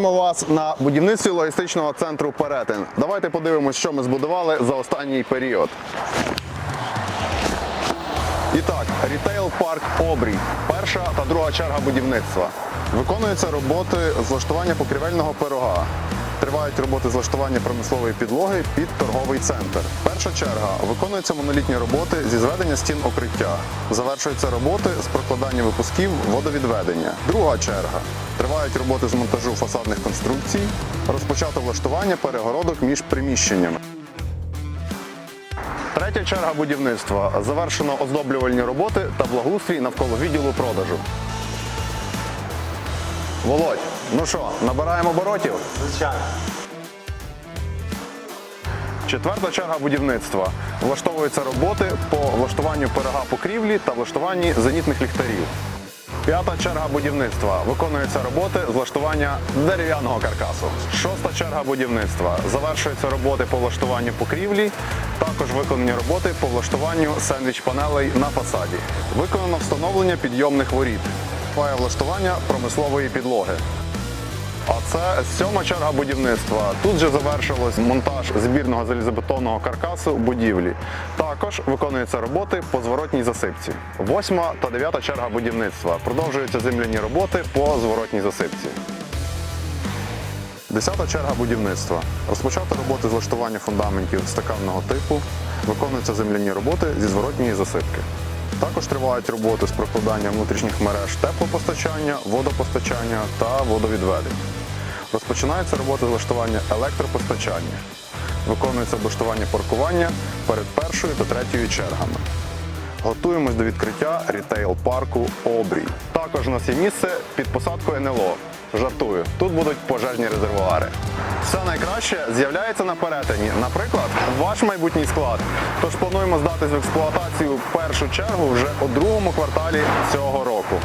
Вітаємо вас на будівництві логістичного центру Перетин. Давайте подивимось, що ми збудували за останній період. І так, рітейл парк Обрій. Перша та друга черга будівництва. Виконуються роботи з влаштування покрівельного пирога. Тривають роботи з влаштування промислової підлоги під торговий центр. Перша черга виконуються монолітні роботи зі зведення стін укриття. Завершуються роботи з прокладання випусків водовідведення. Друга черга. Тривають роботи з монтажу фасадних конструкцій. Розпочато влаштування перегородок між приміщеннями. Третя черга будівництва. Завершено оздоблювальні роботи та благоустрій навколо відділу продажу. Володь, ну що, набираємо оборотів? Звичайно. Четверта черга будівництва. Влаштовуються роботи по влаштуванню пирога покрівлі та влаштуванні зенітних ліхтарів. П'ята черга будівництва. Виконуються роботи з влаштування дерев'яного каркасу. Шоста черга будівництва. Завершуються роботи по влаштуванню покрівлі. Також виконані роботи по влаштуванню сендвіч-панелей на фасаді. Виконано встановлення підйомних воріт. Триває влаштування промислової підлоги. А це сьома черга будівництва. Тут же завершилось монтаж збірного залізобетонного каркасу будівлі. Також виконуються роботи по зворотній засипці. Восьма та дев'ята черга будівництва. Продовжуються земляні роботи по зворотній засипці. Десята черга будівництва. Розпочато роботи з влаштування фундаментів стаканного типу. Виконуються земляні роботи зі зворотньої засипки. Також тривають роботи з прокладання внутрішніх мереж теплопостачання, водопостачання та водовідведення. Розпочинаються роботи з влаштування електропостачання. Виконується облаштування паркування перед першою та третьою чергами. Готуємось до відкриття рітейл парку Обрій. Також у нас є місце під посадкою НЛО. Жартую, тут будуть пожежні резервуари. Все найкраще з'являється на перетині. Наприклад, ваш майбутній склад. Тож плануємо здатись в експлуатацію в першу чергу вже у другому кварталі цього року.